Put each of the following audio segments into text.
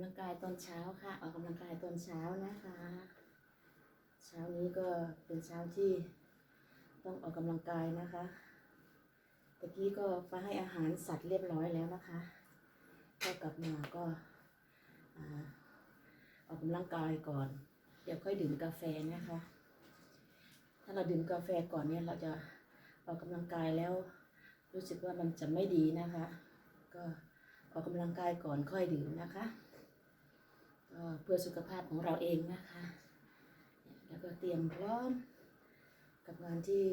ำลังกายตอนเช้าค่ะ ออกกำลังกายตอนเช้านะคะ เช้านี้ก็เป็นเช้าที่ต้องออกกำลังกายนะคะตะกี้ก็ไปให้อาหารสัตว์เรียบร้อยแล้วนะคะ ก็กลับมาก็อออกกำลังกายก่อน เดี๋ยวค่อยดื่มกาแฟนะคะ ถ้าเราดื่มกาแฟก่อนเนี่ยเราจะออกกำลังกายแล้ว รู้สึกว่ามันจะไม่ดีนะคะ ก็ออกกำลังกายก่อนค่อยดื่มนะคะ ก็เพื่อสุขภาพของเราเองนะคะ แล้วก็เตรียมพร้อมกับงานที่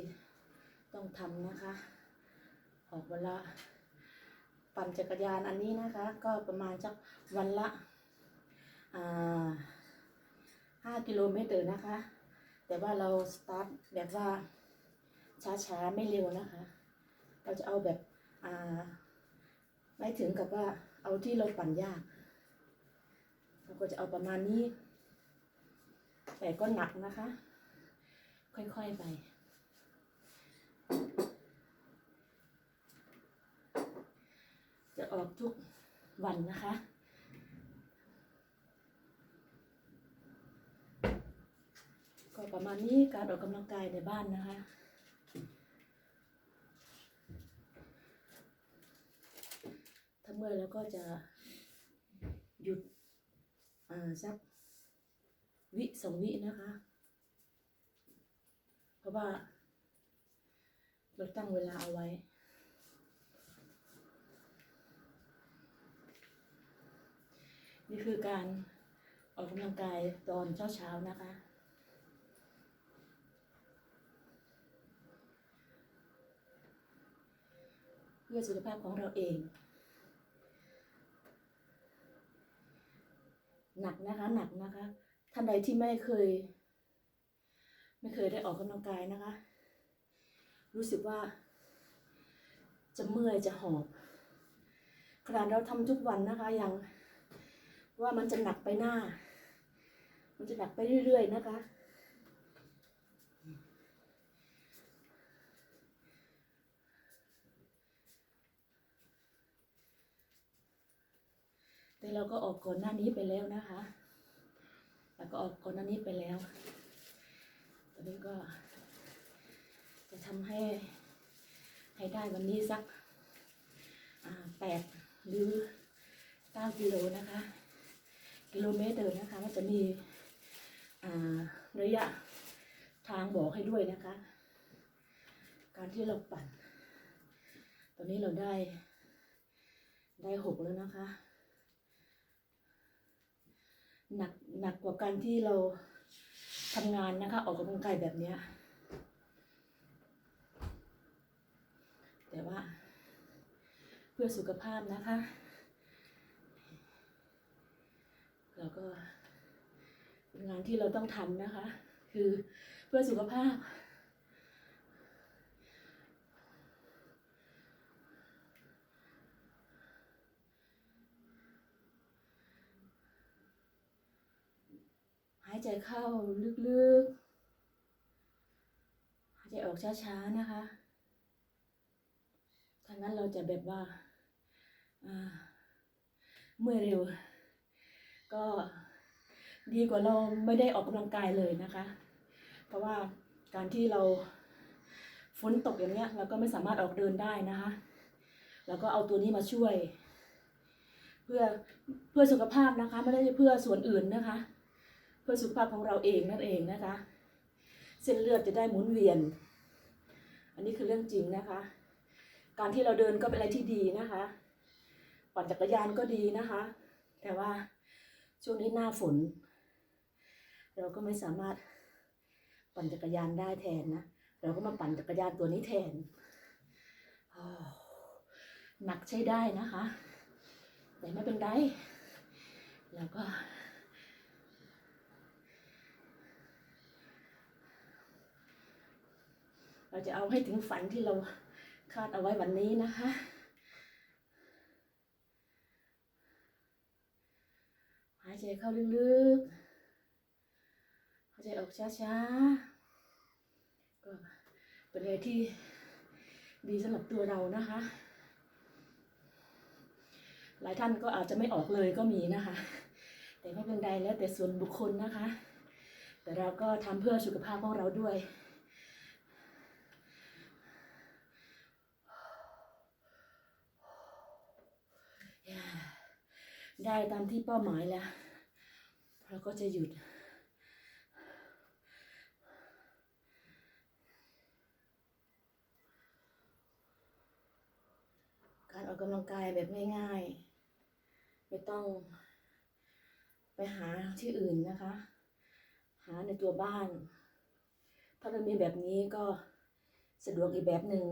ต้องทำนะคะ ออกวันละปั่นจักรยานอันนี้นะคะ ก็ประมาณสักวันละห้ากิโลเมตรนะคะ แต่ว่าเราสตาร์ทแบบว่าช้าๆ ไม่เร็วนะคะ เราจะเอาแบบไม่ถึงกับว่าเอาที่เราปั่นยาก เราก็จะเอาประมาณนี้ แต่ก็หนักนะคะ ค่อยๆไปจะออกทุกวันนะคะ ก็ประมาณนี้การออกกำลังกายในบ้านนะคะ ถ้าเมื่อยแล้วก็จะหยุด อ่าสักวิสองวินะคะ เพราะว่า เราตั้งเวลาเอาไว้ นี่คือการออกกำลังกายตอนเช้าๆนะคะเพื่อสุขภาพของเราเอง หนักนะคะหนักนะคะ ท่านใดที่ไม่เคย ไม่เคยได้ออกกำลังกายนะคะ รู้สึกว่า จะเมื่อยจะหอบขนาดเราทำทุกวันนะคะยังว่ามันจะหนักไปหน้า มันจะหนักไปเรื่อยๆนะคะ แต่เราก็ออกก่อนหน้านี้ไปแล้วนะคะแล้วก็ออกก่อนหน้านี้ไปแล้วตอนนี้ก็ จะทำให้ให้ได้วันนี้สักแปดหรือเก้ากิโลนะคะ กิโลเมตรเดินนะคะมันจะมีระยะทางบอกให้ด้วยนะคะ การที่เราปั่น ตอนนี้เราได้ได้หกแล้วนะคะ หนักหนักกว่าการที่เราทำงานนะคะ ออกกำลังกายแบบเนี้ยแต่ว่า เพื่อสุขภาพนะคะ เราก็งานที่เราต้องทำนะคะ คือเพื่อสุขภาพ ใจเข้าลึกๆ หายใจออกช้าๆนะคะถ้างั้นเราจะแบบว่าเมื่อเร็ว ก็ดีกว่าเราไม่ได้ออกกำลังกายเลยนะคะ เพราะว่าการที่เราฝนตกอย่างเนี้ยเราก็ไม่สามารถออกเดินได้นะคะเราก็เอาตัวนี้มาช่วย เพื่อเพื่อสุขภาพนะคะ ไม่ได้เพื่อส่วนอื่นนะคะ พื่อสุขภาพของเราเองนั่นเองนะคะ เส้นเลือดจะได้หมุนเวียน อันนี้คือเรื่องจริงนะคะ การที่เราเดินก็เป็นอะไรที่ดีนะคะปั่นจักรยานก็ดีนะคะ แต่ว่าช่วงนี้หน้าฝน เราก็ไม่สามารถปั่นจักรยานได้แทนนะเราก็มาปั่นจักรยานตัวนี้แทนหนักใช้ได้นะคะ แต่ไม่เป็นไรเราก็ เราจะเอาให้ถึงฝันที่เราคาดเอาไว้วันนี้นะคะหายใจเข้าลึกๆหายใจออกช้าๆก็เป็นอะไรที่ดีสำหรับตัวเรานะคะ หลายท่านก็อาจจะไม่ออกเลยก็มีนะคะ แต่ไม่เป็นไรแล้วแต่ส่วนบุคคลนะคะ แต่เราก็ทำเพื่อสุขภาพของเราด้วย ได้ตามที่เป้าหมายแล้วเราก็จะหยุด การออกกำลังกายแบบง่ายๆ ไม่ต้องไปหาที่อื่นนะคะ หาในตัวบ้าน ถ้าเรามีแบบนี้ก็สะดวกอีกแบบหนึ่ง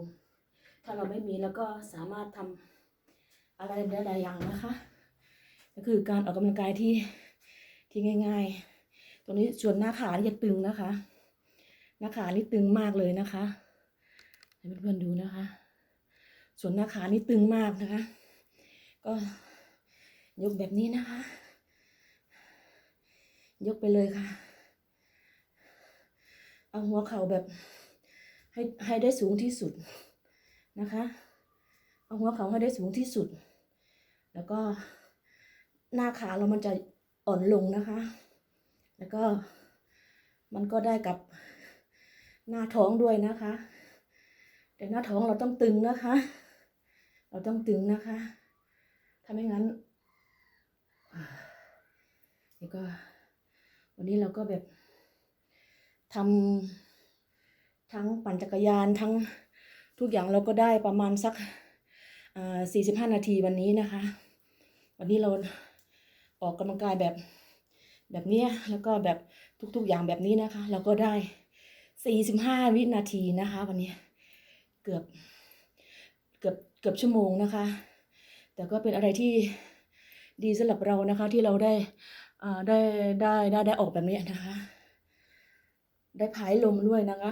ถ้าเราไม่มีแล้วก็สามารถทำอะไรได้หลายอย่างนะคะ ก็คือการออกกำลังกายที่ที่ง่าย ๆ ตรงนี้ส่วนหน้าขานี่จะตึงนะคะ หน้าขานี่ตึงมากเลยนะคะให้เพื่อนๆดูนะคะ ส่วนหน้าขานี่ตึงมากนะคะ ก็ยกแบบนี้นะคะ ยกไปเลยค่ะ เอาหัวเข่าแบบให้ให้ได้สูงที่สุดนะคะ เอาหัวเข่าให้ได้สูงที่สุด แล้วก็ หน้าขาเรามันจะอ่อนลงนะคะ แล้วก็มันก็ได้กับหน้าท้องด้วยนะคะ แต่หน้าท้องเราต้องตึงนะคะ เราต้องตึงนะคะ ถ้าไม่งั้นนี่ก็วันนี้เราก็แบบทำทั้งปั่นจักรยานทั้งทุกอย่างเราก็ได้ประมาณสักสี่สิบห้านาทีวันนี้นะคะ วันนี้เรา ออกกำลังกายแบบแบบนี้แล้วก็แบบทุกๆอย่างแบบนี้นะคะ เราก็ได้สี่สิบห้าวินาทีนะคะ วันนี้เกือบเกือบเกือบชั่วโมงนะคะ แต่ก็เป็นอะไรที่ดีสำหรับเรานะคะที่เราได้อ่าได้ได้ได้ได้ออกแบบนี้นะคะ ได้ผายลมด้วยนะคะ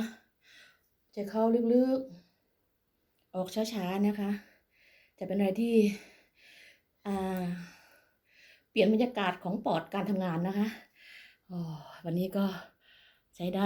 จะเข้าลึกๆ ออกช้าๆนะคะ จะเป็นอะไรที่อ่า เปลี่ยนบรรยากาศของปอดการทำงานนะคะวันนี้ก็ใช้ได้